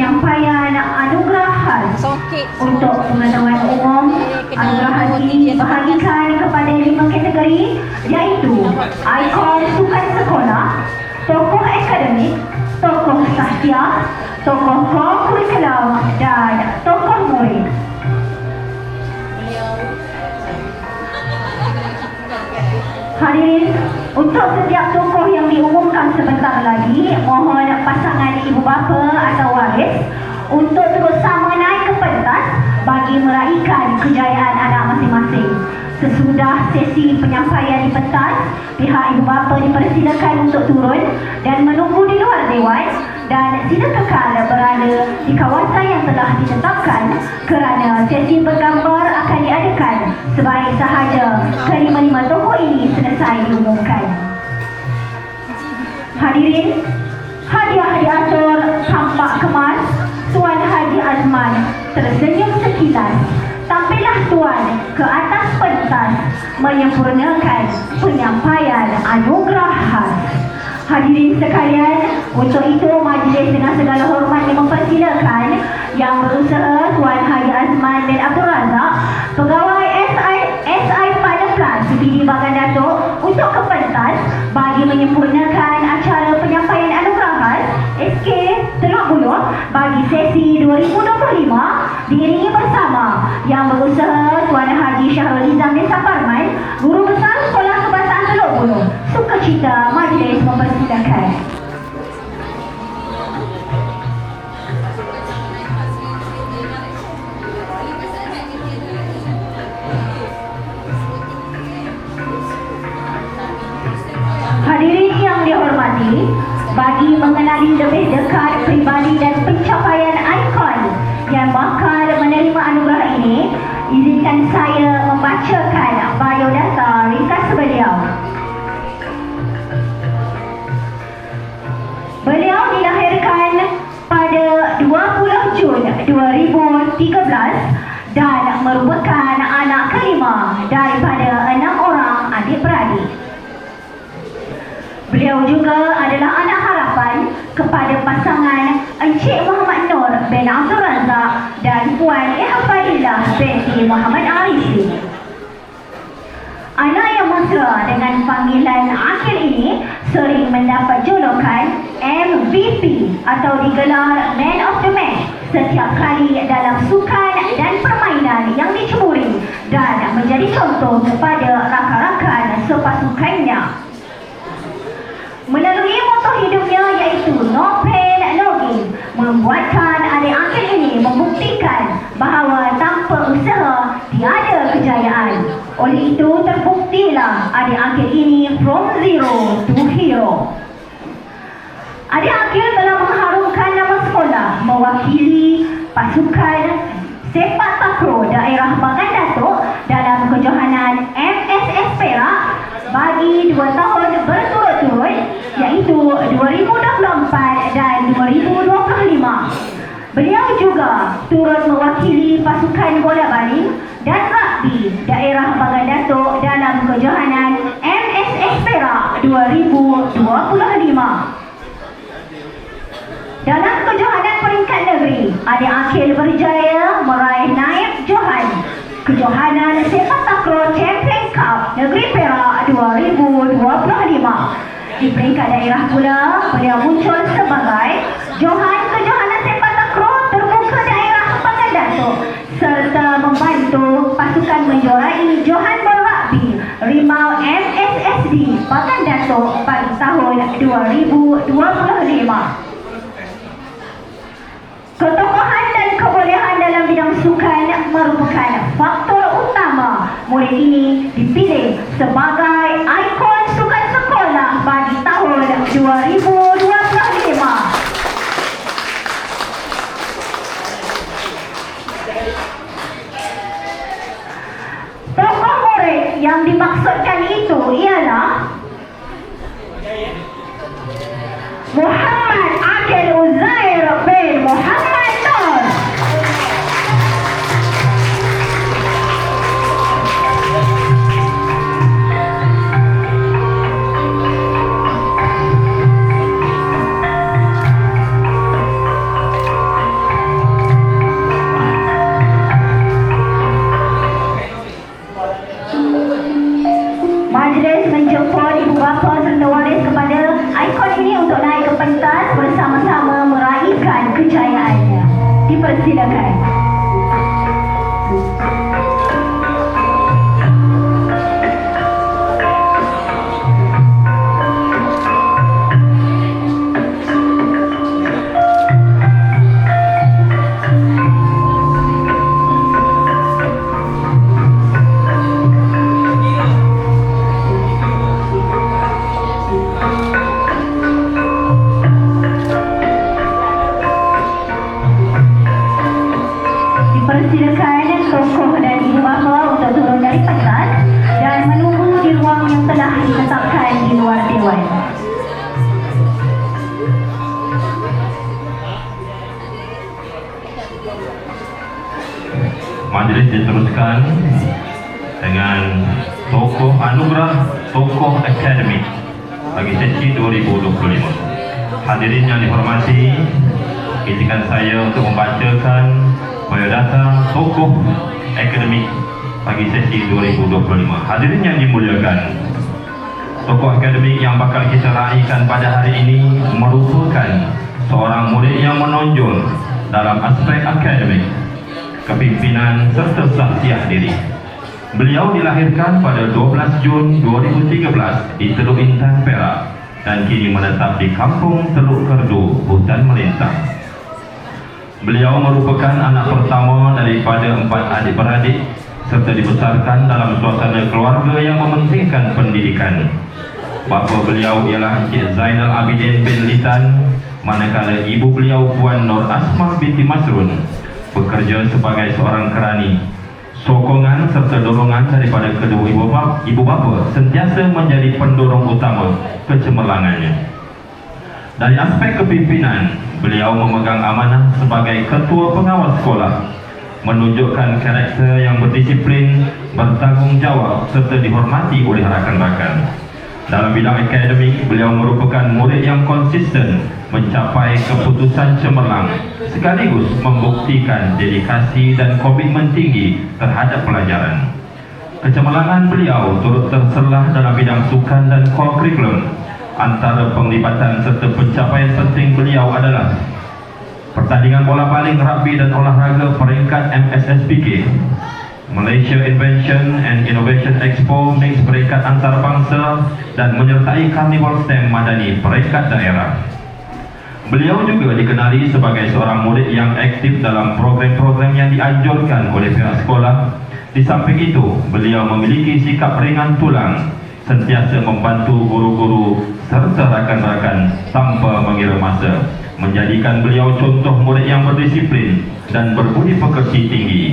penyampaian anugerah khas untuk pengetahuan umum. Anugerah ini dibahagikan kepada lima kategori iaitu ikon sukan sekolah, tokoh akademik, tokoh sahsia, tokoh kurikulum dan tokoh murid. Hadirin, untuk setiap diumumkan sebentar lagi, mohon pasangan ibu bapa atau waris untuk terus sama naik ke pentas bagi meraihkan kejayaan anak masing-masing. Sesudah sesi penyampaian di pentas, pihak ibu bapa dipersilakan untuk turun dan menunggu di luar dewan dan sila kekal berada di kawasan yang telah ditetapkan kerana sesi bergambar akan diadakan sebaik sahaja kelima-lima tokoh ini selesai diumumkan. Hadirin, hadiah diatur tampak kemas Tuan Haji Azman tersenyum sekilas. Tampillah Tuan ke atas pentas menyempurnakan penyampaian anugerah khas. Hadirin sekalian, untuk itu majlis dengan segala hormat yang mempersilakan yang berusaha Tuan Haji Azman bin Abdul Razak, pegawai SI SI pada Plus BD Bagan Datuk untuk ke pentas bagi menyempurnakan bagi sesi 2025 diiringi bersama yang berusaha Tuan Haji Syahrul Izam bin Saparman, Guru Besar Sekolah Kebahasaan Teluk Buluh. Sukacita majlis mempersilakan. Bagi mengenali lebih dekat pribadi dan pencapaian ikon yang bakal menerima anugerah ini, izinkan saya membacakan biodata ringkas beliau. Beliau dilahirkan pada 20 Jun 2013 dan merupakan anak kelima daripada enam orang adik-beradik. Beliau juga kepada pasangan Encik Muhammad Nur bin Abdul Razak dan Puan Ihfadillah binti Muhammad Arifi. Anak yang mesra dengan panggilan akhir ini sering mendapat julukan MVP atau digelar Man of the Match setiap kali dalam sukan dan permainan yang diceburi dan menjadi contoh kepada rakan-rakan membuatkan adik angkat ini membuktikan bahawa tanpa usaha tiada kejayaan. Oleh itu terbuktilah adik angkat ini from zero to hero. Adik Akil telah mengharumkan nama sekolah mewakili pasukan sepak takraw daerah Bagan Datuk dalam kejohanan MSS Perak bagi dua tahun berturut-turut iaitu 2024 dan 2025. Beliau juga turut mewakili pasukan bola baling dan rugby daerah Bagan Datuk dalam kejohanan MSS Perak 2025. Dalam kejohanan peringkat negeri, Adik Akil berjaya meraih naib Johan Kejohanan Sepak Takraw Champion Cup Negeri Perak 2025. Di peringkat daerah pula, beliau muncul sebagai Johan Kejohanan Sepak Takraw Terbuka Daerah Bagan Datuk serta membantu pasukan menjuarai Johan Berrugby Rimau MSSD Bagan Datuk pada tahun 2025. Ketokohan dan kebolehan dalam bidang sukan merupakan faktor utama murid ini dipilih sebagai izinkan saya untuk membacakan biodata tokoh akademik bagi sesi 2025. Hadirin yang dimuliakan, tokoh akademik yang bakal kita raikan pada hari ini merupakan seorang murid yang menonjol dalam aspek akademik kepimpinan serta sahsiah diri. Beliau dilahirkan pada 12 Jun 2013 di Teluk Intan, Perak dan kini menetap di Kampung Teluk Kerdu, Hutan Melintang. Beliau merupakan anak pertama daripada empat adik-beradik serta dibesarkan dalam suasana keluarga yang mementingkan pendidikan. Bapa beliau ialah Encik Zainal Abidin bin Litan manakala ibu beliau Puan Nur Asmah binti Masrun bekerja sebagai seorang kerani. Sokongan serta dorongan daripada kedua ibu bapa, ibu bapa sentiasa menjadi pendorong utama kecemerlangannya. Dari aspek kepimpinan, beliau memegang amanah sebagai ketua pengawas sekolah, menunjukkan karakter yang berdisiplin, bertanggungjawab serta dihormati oleh rakan-rakan. Dalam bidang akademik, beliau merupakan murid yang konsisten mencapai keputusan cemerlang sekaligus membuktikan dedikasi dan komitmen tinggi terhadap pelajaran. Kecemerlangan beliau turut terselah dalam bidang sukan dan kurikulum. Antara penglibatan serta pencapaian penting beliau pertandingan bola baling rugby dan olahraga peringkat MSSPK Malaysia Invention and Innovation Expo Mix peringkat antarabangsa dan menyertai Carnival STEM Madani peringkat daerah. Beliau juga dikenali sebagai seorang murid yang aktif dalam program-program yang dianjurkan oleh pihak sekolah. Di samping itu, beliau memiliki sikap ringan tulang, sentiasa membantu guru-guru serta rakan-rakan tanpa mengira masa, menjadikan beliau contoh murid yang berdisiplin dan berbudi pekerti tinggi.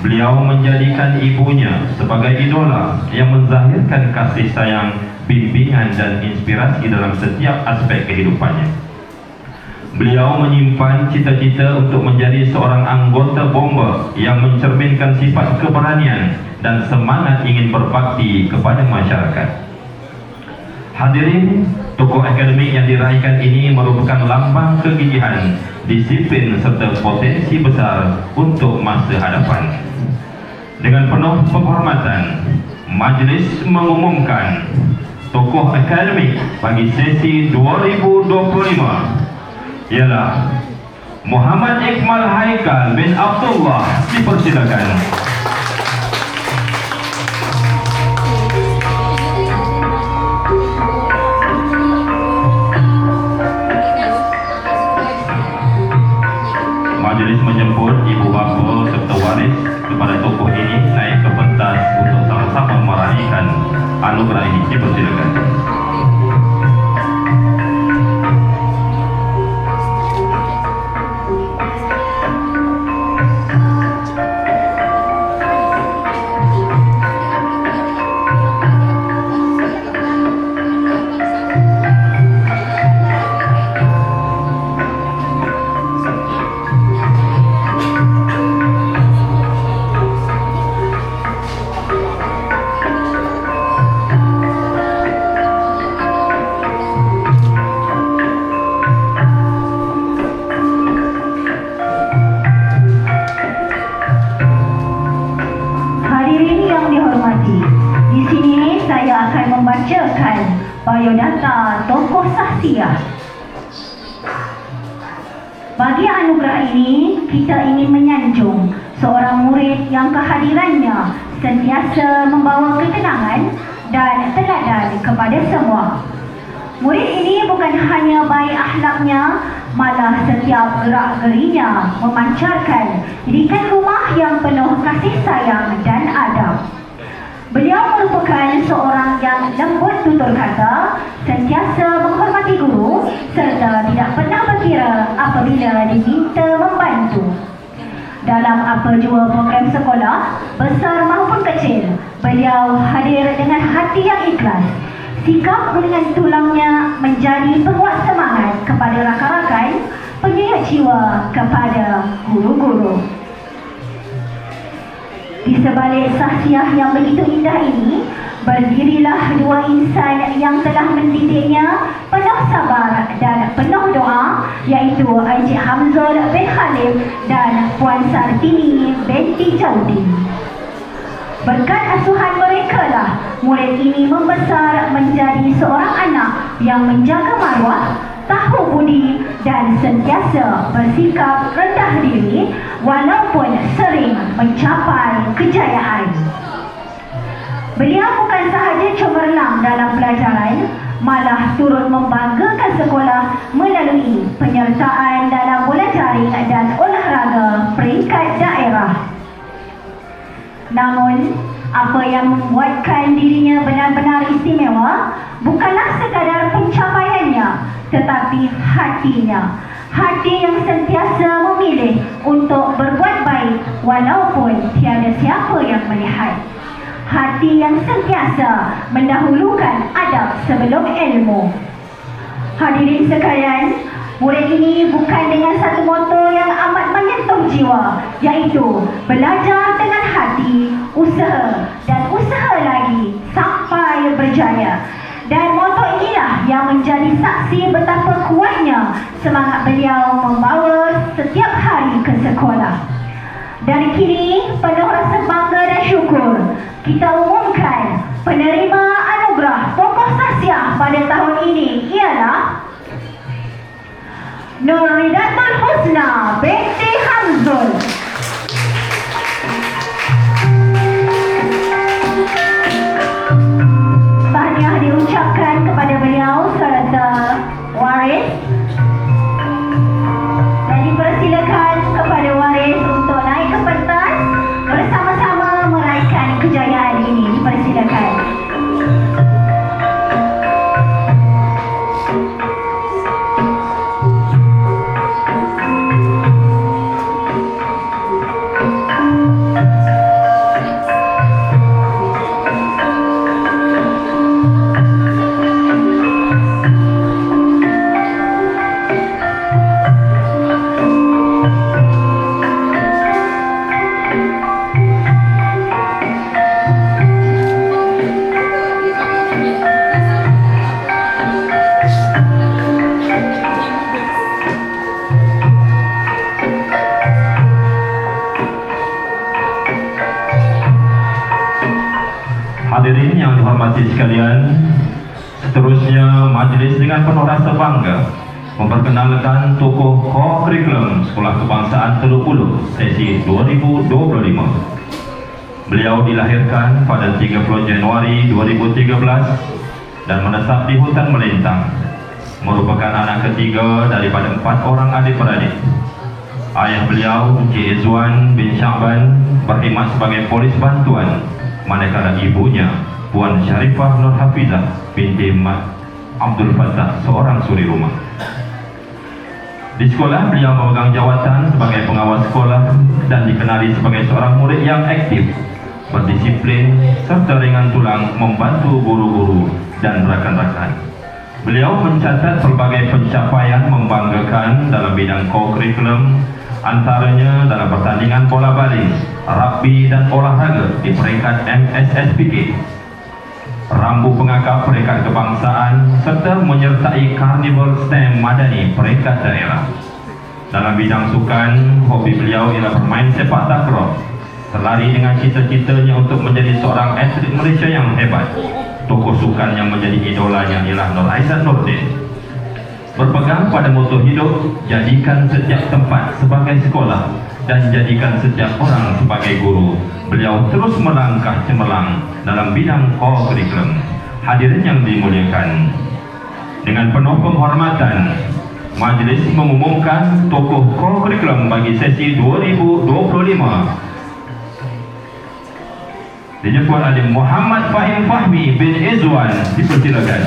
Beliau menjadikan ibunya sebagai idola yang menzahirkan kasih sayang, bimbingan dan inspirasi dalam setiap aspek kehidupannya. Beliau menyimpan cita-cita untuk menjadi seorang anggota bomba yang mencerminkan sifat keberanian dan semangat ingin berbakti kepada masyarakat. Hadirin, tokoh akademik yang diraihkan ini merupakan lambang kegigihan, disiplin serta potensi besar untuk masa hadapan. Dengan penuh penghormatan, majlis mengumumkan tokoh akademik bagi sesi 2025 ialah Muhammad Iqmal Haikal bin Abdullah dipersilakan. Kita ingin menyanjung seorang murid yang kehadirannya sentiasa membawa ketenangan dan teladan kepada semua. Murid ini bukan hanya baik akhlaknya, malah setiap gerak-gerinya memancarkan didikan rumah yang penuh kasih sayang. Merupakan seorang yang lembut tutur kata, sentiasa menghormati guru serta tidak pernah berkira apabila diminta membantu. Dalam apa jua program sekolah, besar maupun kecil, beliau hadir dengan hati yang ikhlas. Sikap dengan tulangnya menjadi penguat semangat kepada rakan-rakan, penyayat jiwa kepada guru-guru. Di sebalik sahsiah yang begitu indah ini, berdirilah dua insan yang telah mendidiknya penuh sabar dan penuh doa, iaitu Encik Hamzul bin Khalif dan Puan Sartini binti Jaudi. Berkat asuhan mereka lah, murid ini membesar menjadi seorang anak yang menjaga maruah, tahu budi dan sentiasa bersikap rendah diri walaupun sering mencapai kejayaan. Beliau bukan sahaja cemerlang dalam pelajaran, malah turut membanggakan sekolah melalui penyertaan dalam bola jaring dan olahraga peringkat daerah. Namun, apa yang membuatkan dirinya benar-benar istimewa bukanlah sekadar pencapaiannya, tetapi hatinya. Hati yang sentiasa memilih untuk berbuat baik walaupun tiada siapa yang melihat. Hati yang sentiasa mendahulukan adab sebelum ilmu. Hadirin sekalian, murid ini bukan dengan satu moto yang amat menyentuh jiwa, iaitu belajar dengan hati, usaha dan usaha lagi sampai berjaya. Dan moto inilah yang menjadi saksi betapa kuatnya semangat beliau membawa setiap hari ke sekolah. Dari kini, penuh rasa bangga dan syukur, kita umumkan penerima anugerah tokoh sahsiah pada tahun ini ialah Nuridatul Husna binti Hamzul. Sesi 2025. Beliau dilahirkan pada 30 Januari 2013 dan menetap di hutan melintang. Merupakan anak ketiga daripada empat orang adik-beradik. Ayah beliau, Encik Izzuan bin Syakban, berkhidmat sebagai polis bantuan manakala ibunya Puan Syarifah Nur Hafizah binti Mat Abdul Fattah seorang suri rumah. Di sekolah beliau memegang jawatan sebagai pengawas sekolah dan dikenali sebagai seorang murid yang aktif, berdisiplin serta ringan tulang membantu guru-guru dan rakan-rakan. Beliau mencatat pelbagai pencapaian membanggakan dalam bidang co-curriculum antaranya dalam pertandingan bola baling, rugby dan olahraga di peringkat MSSPK, rambu pengakap peringkat kebangsaan serta menyertai karnival STEM madani peringkat daerah. Dalam bidang sukan, hobi beliau ialah bermain sepak takraw. Terlari dengan cita-citanya untuk menjadi seorang atlet Malaysia yang hebat. Tokoh sukan yang menjadi idolanya ialah Nur Aizat Nordin. Berpegang pada moto hidup, jadikan setiap tempat sebagai sekolah dan jadikan setiap orang sebagai guru. Beliau terus melangkah cemerlang dalam bidang co-curriculum. Hadirin yang dimuliakan, dengan penuh penghormatan, majlis mengumumkan tokoh co-curriculum bagi sesi 2025 Dijemput oleh Muhammad Fahim Fahmi bin Izwan Dipersilakan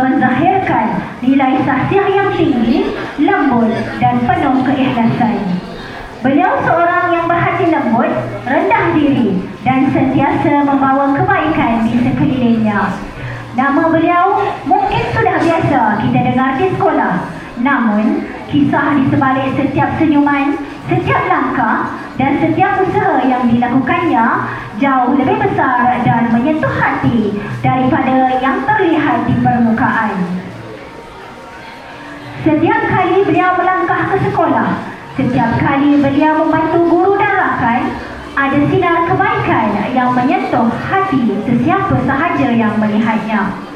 menzahirkan nilai sahsiah yang tinggi, lembut dan penuh keikhlasan. Beliau seorang yang berhati lembut, rendah diri dan sentiasa membawa kebaikan di sekelilingnya. Nama beliau mungkin sudah biasa kita dengar di sekolah. Namun, kisah di sebalik setiap senyuman, setiap langkah dan setiap usaha yang dilakukannya jauh lebih besar dan menyentuh hati daripada yang terlihat di permukaan. Setiap kali beliau melangkah ke sekolah, setiap kali beliau membantu guru dan rakan, ada sinar kebaikan yang menyentuh hati sesiapa sahaja yang melihatnya.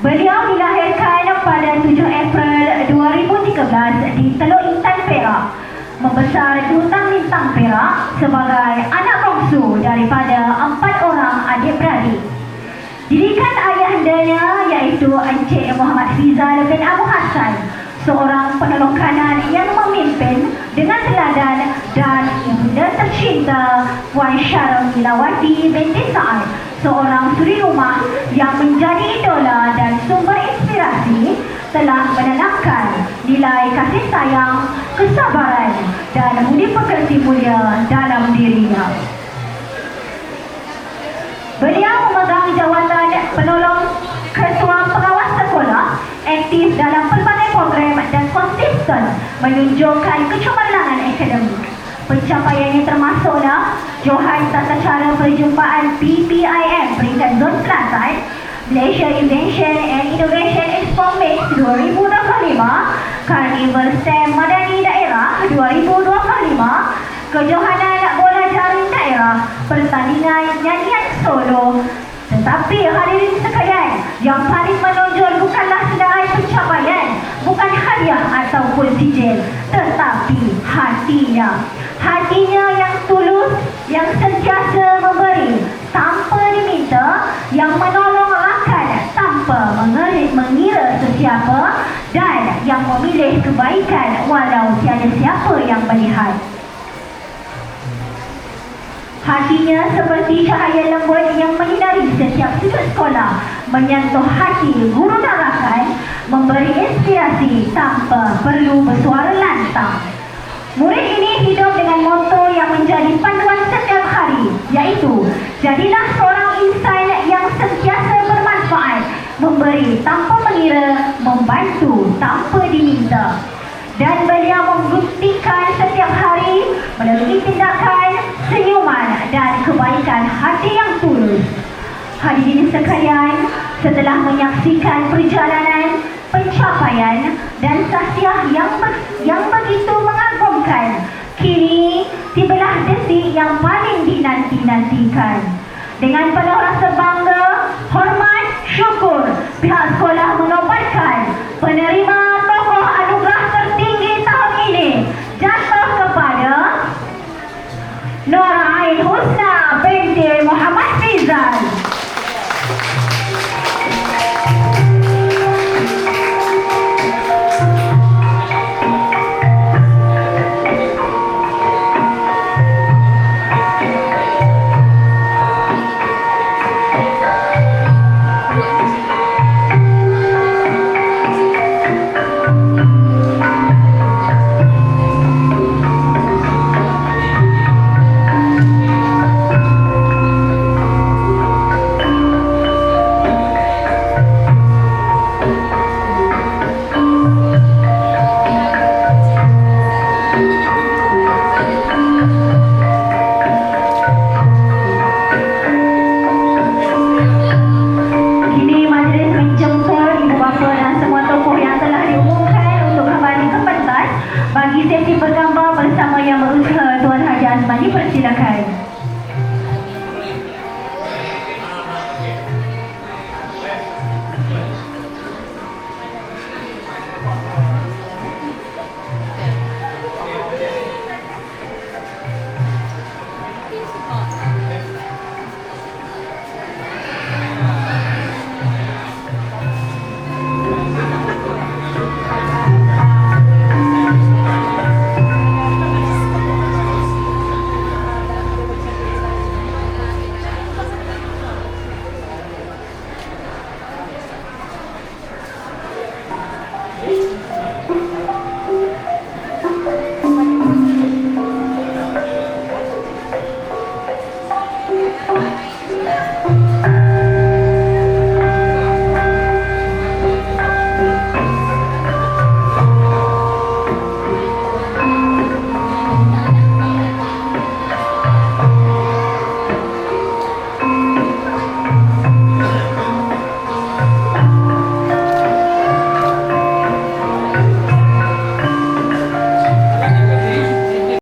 Beliau dilahirkan pada 7 April 2013 di Teluk Intan Perak. Membesar di Hutan Lintang Perak sebagai anak bongsu daripada empat orang adik-beradik. Didikan ayahandanya iaitu Encik Muhammad Fizal bin Abu Hassan, seorang penolong kanan yang memimpin dengan teladan dan ibunda tercinta Puan Syarul Milawati binti Sa'ad, seorang suri rumah yang menjadi idola dan sumber inspirasi telah menanamkan nilai kasih sayang, kesabaran dan budi pekerti mulia dalam dirinya. Beliau memegang jawatan penolong ketua pengawas sekolah, aktif dalam pelbagai program dan konsisten menunjukkan kecemerlangan akademik. Pencapaiannya termasuklah Johan Tata Cara Perjumpaan PPIM peringkat Zon Selatan, Malaysia Invention and Innovation Expo Mix 2025, Carnival STEM Madani Daerah 2025, Kejohanan Bola Jaring Daerah, Pertandingan Nyanyian Solo. Tetapi hadirin sekalian, yang paling menonjol bukanlah senarai pencapaian, bukan hadiah ataupun sijil, tetapi hatinya. Hatinya yang tulus, yang sentiasa memberi tanpa diminta, yang menolong rakan tanpa mengira, mengira sesiapa dan yang memilih kebaikan walau tiada siapa yang melihat. Hatinya seperti cahaya lembut yang menyinari setiap sudut sekolah, menyentuh hati guru dan rakan, memberi inspirasi tanpa perlu bersuara lantang. Murid ini hidup dengan moto yang menjadi panduan setiap hari, iaitu jadilah seorang insan yang sentiasa bermanfaat, memberi tanpa mengira, membantu tanpa diminta. Dan beliau membuktikan setiap hari melalui tindakan, senyuman dan kebaikan hati yang tulus. Hadirin sekalian, setelah menyaksikan perjalanan, pencapaian dan sahsiah yang yang begitu makan. Kini, tibalah detik yang paling dinanti-nantikan. Dengan penuh rasa bangga, hormat, syukur, pihak sekolah menobatkan penerima tokoh anugerah tertinggi tahun ini jatuh kepada Nora Ain Husna binti Muhammad Fizal.